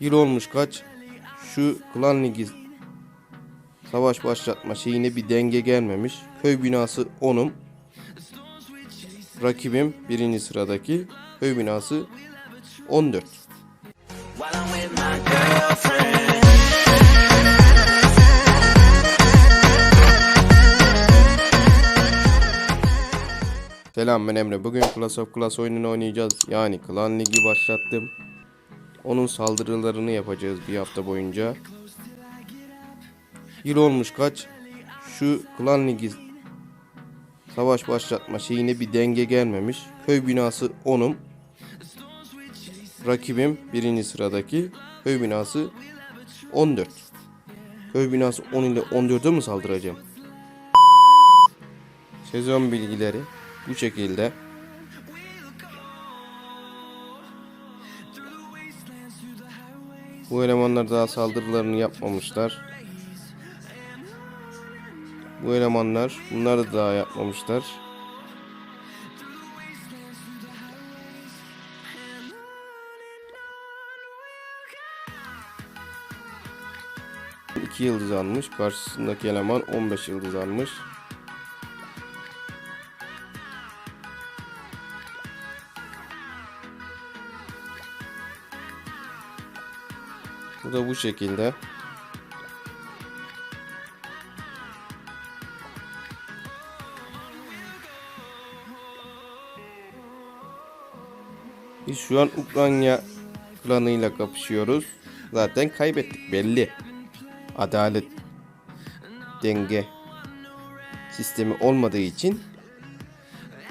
Yıl olmuş kaç? Şu klan ligi savaş başlatma şeyine bir denge gelmemiş. Köy binası 10'um. Rakibim birinci sıradaki. Köy binası 14. While I'm with my girlfriend. Selam ben Emre. Bugün Clash of Clans oyununu oynayacağız. Yani klan ligi başlattım. Onun saldırılarını yapacağız bir hafta boyunca. Yıl olmuş kaç? Şu klan ligi savaş başlatma şeyine bir denge gelmemiş. Köy binası 10'um. Rakibim birinci sıradaki. Köy binası 14. Köy binası 10 ile 14'e mi saldıracağım? Sezon bilgileri bu şekilde. Bu elemanlar daha saldırılarını yapmamışlar. Bu elemanlar bunları daha yapmamışlar. İki yıldız almış. Karşısındaki eleman 15 yıldız almış. Bu da bu şekilde. Biz şu an Ukrayna klanıyla kapışıyoruz. Zaten kaybettik belli. Adalet denge sistemi olmadığı için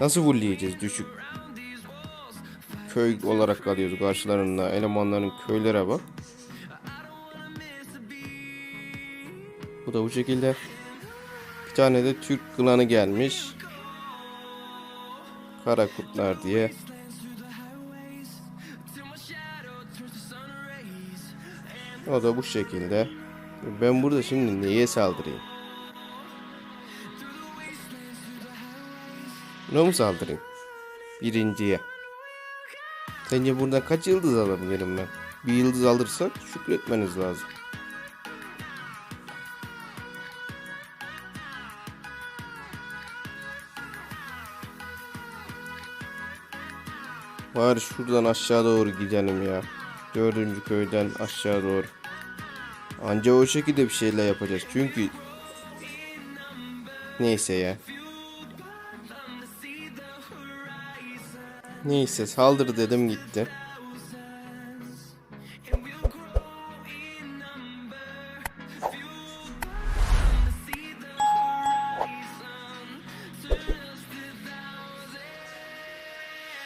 nasıl vulleyeceğiz düşük köy olarak kalıyoruz karşılarında elemanların köylere bak. Bu da bu şekilde. Bir tane de Türk klanı gelmiş. Karakutlar diye. O da bu şekilde. Ben burada şimdi neye saldırayım? Buna mı saldırayım? Birinciye. Sence buradan kaç yıldız alabilirim ben? Bir yıldız alırsak şükretmeniz lazım. Bari şuradan aşağı doğru gidelim ya. Dördüncü köyden aşağı doğru. Anca o şekilde bir şeyler yapacağız. Çünkü neyse ya. Neyse saldır dedim gitti.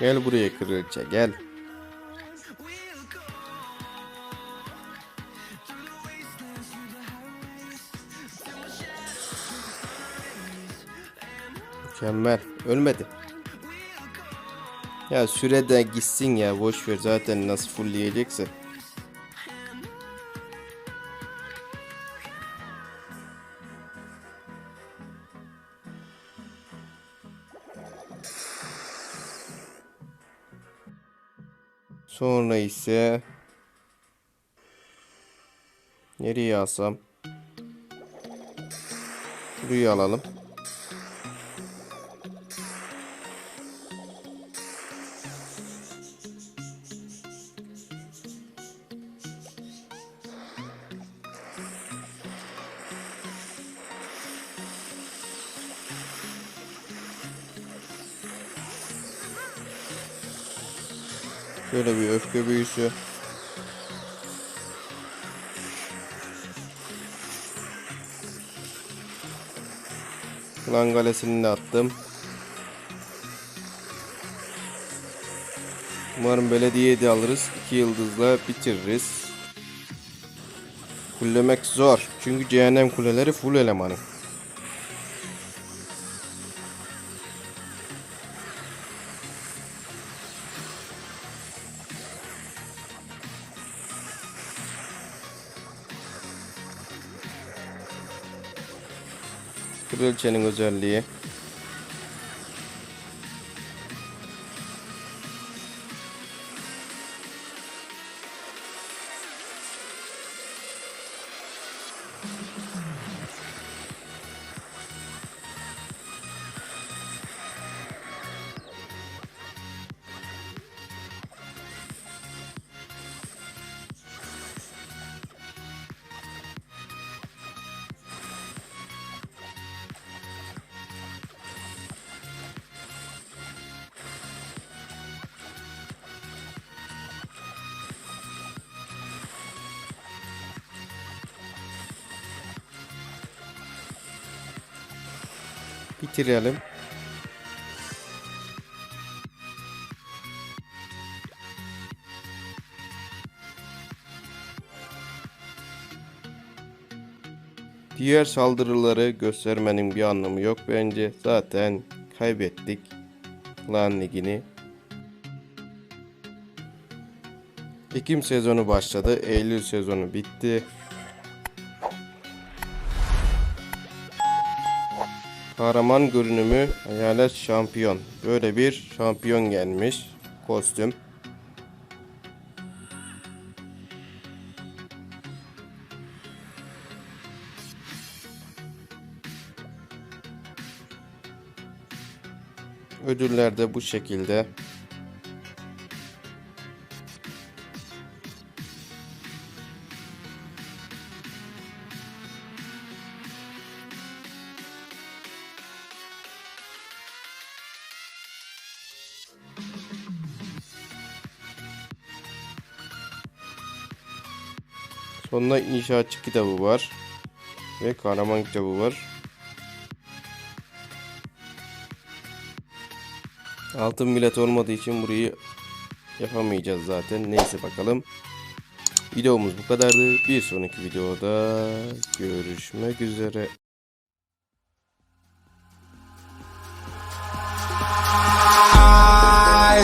Gel buraya kraliçe gel. Mükemmel. Ölmedi. Ya sürede gitsin ya boş ver zaten nasıl fullleyecekse. Sonra ise nereye alsam? Burayı alalım. Şöyle bir öfke büyüsü. Klan galesini de attım. Umarım belediye de alırız. İki yıldızla bitiririz. Kullemek zor. Çünkü cehennem kuleleri full elemanı. Triple chaining चलिए Bitirelim. Diğer saldırıları göstermenin bir anlamı yok bence. Zaten kaybettik Klan Ligi'ni. Ekim sezonu başladı. Eylül sezonu bitti. Kahraman görünümü hayalet şampiyon. Böyle bir şampiyon gelmiş. Kostüm. Ödüller de bu şekilde. Sonunda inşaatçı kitabı var. Ve kahraman kitabı var. Altın bilet olmadığı için burayı yapamayacağız zaten. Neyse bakalım. Videomuz bu kadardı. Bir sonraki videoda görüşmek üzere.